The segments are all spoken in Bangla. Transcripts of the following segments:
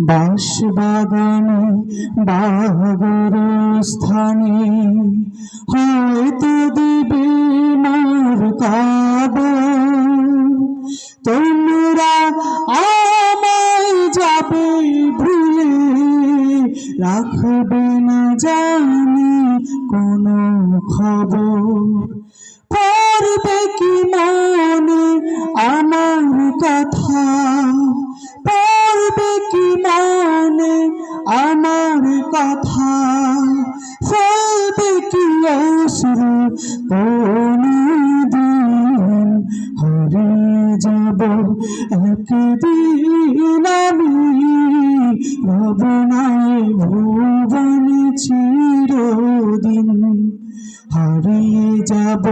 বাঁশ বাগানে বাগর স্থানে হয়তো দিবে মোর কাব তোমরা আমায় যাবে ভুলে রাখবে না জানি কোনো আমার কথা ফেলবে কি অশ্রু কোন দিন হারিয়ে যাব একদিন আমি। রবনায় ভুবন চিরদিন হারিয়ে যাব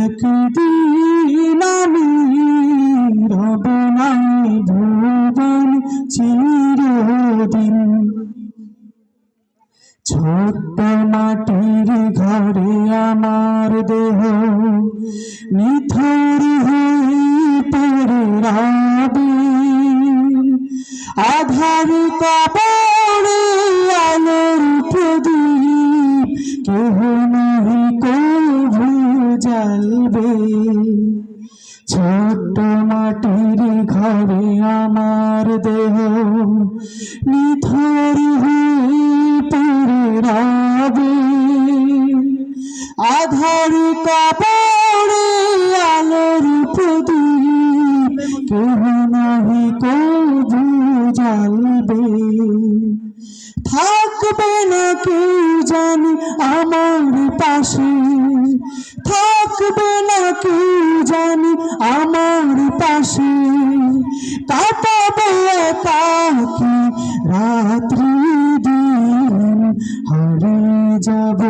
একদিন ছোট্ট মাটির ঘরে আমার দেহ নিথর হয়ে পড়ে রাবে। আধার কবরে আলোর প্রদীপ, কেহ নাহি কভু জ্বালবে। ছোট্ট মাটির ঘরে আমার দেহ নিথর হয়ে আধার কাপড়ে আলোর প্রদীপ। কেহ নাহি থাকবে না কেউ জানি আমার পাশে। থাকবে না কেউ জানি আমার পাশে। কাটাবো একাকি রাত্রি দিন। হারিয়ে যাব